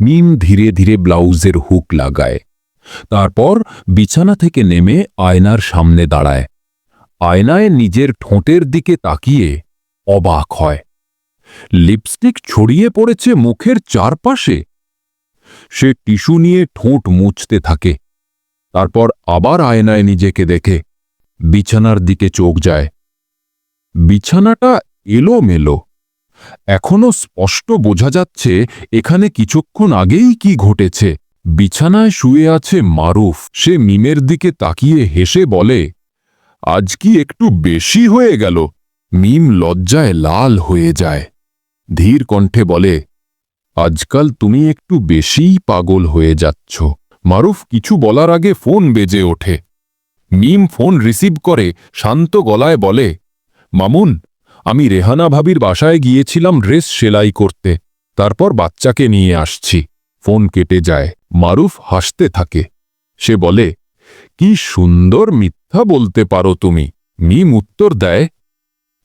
মিম ধীরে ধীরে ব্লাউজের হুক লাগায়। তারপর বিছানা থেকে নেমে আয়নার সামনে দাঁড়ায়। আয়নায় নিজের ঠোঁটের দিকে তাকিয়ে অবাক হয়। লিপস্টিক ছড়িয়ে পড়েছে মুখের চারপাশে। সে টিস্যু নিয়ে ঠোঁট মুছতে থাকে। তারপর আবার আয়নায় নিজেকে দেখে। বিছানার দিকে চোখ যায়। বিছানাটা এলোমেলো। এখনও স্পষ্ট বোঝা যাচ্ছে এখানে কিছুক্ষণ আগেই কি ঘটেছে। বিছানায় শুয়ে আছে মারুফ। সে মিমের দিকে তাকিয়ে হেসে বলে, আজ কি একটু বেশি হয়ে গেল? মিম লজ্জায় লাল হয়ে যায়। ধীর কণ্ঠে বলে, আজকাল তুমি একটু বেশিই পাগল হয়ে যাচ্ছ। মারুফ, কিছু বলার আগে ফোন বেজে ওঠে। মিম ফোন রিসিভ করে শান্ত গলায় বলে, মামুন আমি রেহানা ভাবির বাসায় গিয়েছিলাম ড্রেস সেলাই করতে। তারপর বাচ্চাকে নিয়ে আসছি। ফোন কেটে যায়। মারুফ হাসতে থাকে। সে বলে, কি সুন্দর মিথ্যা বলতে পারো তুমি। মিম উত্তর দেয়,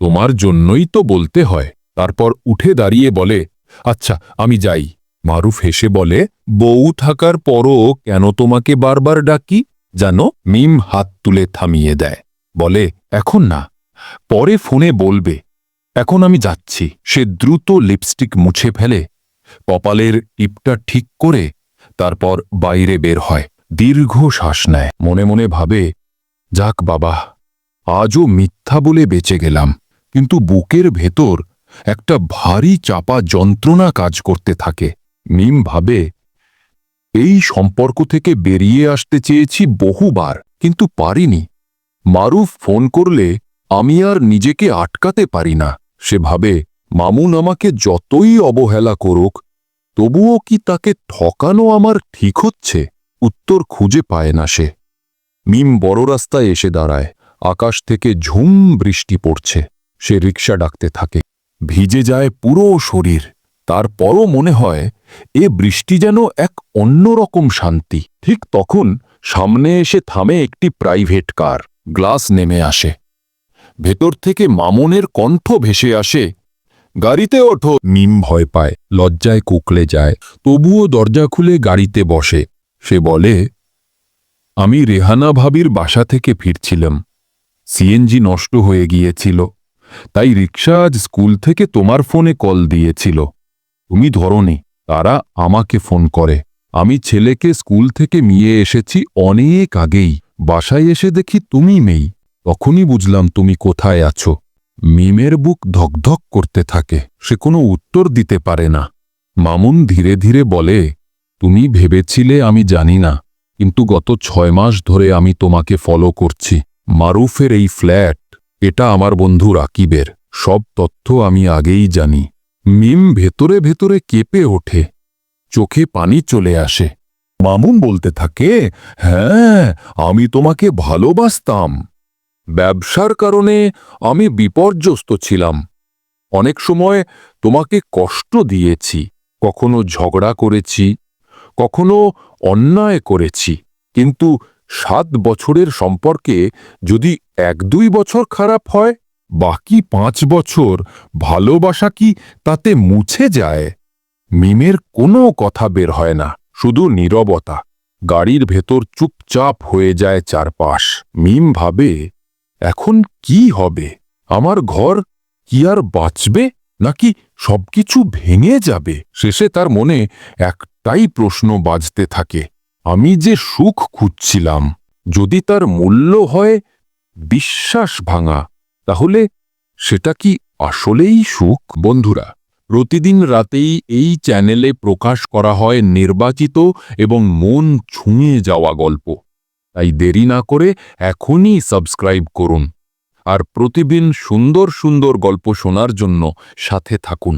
তোমার জন্যই তো বলতে হয়। তারপর উঠে দাঁড়িয়ে বলে আচ্ছা আমি যাই। মারুফ হেসে বলে, বউ থাকার পরও কেন তোমাকে বারবার ডাকি? জানো, মিম হাত তুলে থামিয়ে দেয়। বলে, এখন না। পরে ফোনে বলবে। এখন আমি যাচ্ছি। সে দ্রুত লিপস্টিক মুছে ফেলে, কপালের টিপটা ঠিক করে তারপর বাইরে বের হয়। দীর্ঘ শ্বাস নেয়। মনে মনে ভাবে, যাক বাবা, আজও মিথ্যা বলে বেঁচে গেলাম। কিন্তু বুকের ভেতর একটা ভারী চাপা যন্ত্রণা কাজ করতে থাকে। মিম ভাবে, এই সম্পর্ক থেকে বেরিয়ে আসতে চেয়েছি বহুবার, কিন্তু পারিনি। মারুফ ফোন করলে আমি আর নিজেকে আটকাতে পারি না। সে ভাবে, মামুন আমাকে যতই অবহেলা করুক, তবুও কি তাকে ঠকানো আমার ঠিক হচ্ছে? উত্তর খুঁজে পায় না সে। মিম বড় রাস্তায় এসে দাঁড়ায়। আকাশ থেকে ঝুম বৃষ্টি পড়ছে। সে রিক্সা ডাকতে থাকে। ভিজে যায় পুরো শরীর। তারপরও মনে হয়, এ বৃষ্টি যেন এক অন্যরকম শান্তি। ঠিক তখন সামনে এসে থামে একটি প্রাইভেট কার। গ্লাস নেমে আসে। ভেতর থেকে মামনের কণ্ঠ ভেসে আসে। গাড়িতে ওঠো। মিম ভয় পায়, লজ্জায় কুকলে যায়, তবুও দরজা খুলে গাড়িতে বসে। সে বলে, আমি রেহানা ভাবির বাসা থেকে ফিরছিলাম। সিএনজি নষ্ট হয়ে গিয়েছিল। তাই রিক্সা আজ স্কুল থেকে তোমার ফোনে কল দিয়েছিল। তুমি ধরনি, তারা আমাকে ফোন করে। আমি ছেলেকে স্কুল থেকে নিয়ে এসেছি অনেক আগেই। বাসায় এসে দেখি তুমি মেই তখনই বুঝলাম তুমি কোথায় আছো। মিমের বুক ধকধক করতে থাকে, সে কোনো উত্তর দিতে পারে না। মামুন ধীরে ধীরে বলে, তুমি ভেবেছিলে আমি জানি না, কিন্তু গত ছয় মাস ধরে আমি তোমাকে ফলো করছি। মারুফের এই ফ্ল্যাট এটা আমার বন্ধু রাকিবের, সব তথ্য আমি আগেই জানি। মিম ভেতরে ভেতরে কেঁপে ওঠে, চোখে পানি চলে আসে। মামুন বলতে থাকে হ্যাঁ আমি তোমাকে ভালোবাসতাম। ব্যবসার কারণে আমি বিপর্যস্ত ছিলাম। অনেক সময় তোমাকে কষ্ট দিয়েছি, কখনো ঝগড়া করেছি, কখনো অন্যায় করেছি। কিন্তু সাত বছরের সম্পর্কে যদি এক দুই বছর খারাপ হয়, বাকি পাঁচ বছর ভালোবাসা কি তাতে মুছে যায়? মিমের কোনো কথা বের হয় না, শুধু নীরবতা। গাড়ির ভেতর চুপচাপ হয়ে যায় চারপাশ। মিম ভাবে এখন কি হবে? আমার ঘর কি আর বাঁচবে? নাকি সবকিছু ভেঙে যাবে? শেষে তার মনে একটাই প্রশ্ন বাজতে থাকে। আমি যে সুখ খুঁজছিলাম, যদি তার মূল্য হয় বিশ্বাস ভাঙা, তাহলে সেটা কি আসলেই সুখ? বন্ধুরা, প্রতিদিন রাতেই এই চ্যানেলে প্রকাশ করা হয় নির্বাচিত এবং মন ছুঁয়ে যাওয়া গল্প। তাই দেরি না করে এখনই সাবস্ক্রাইব করুন। আর প্রতিদিন সুন্দর সুন্দর গল্প শোনার জন্য সাথে থাকুন।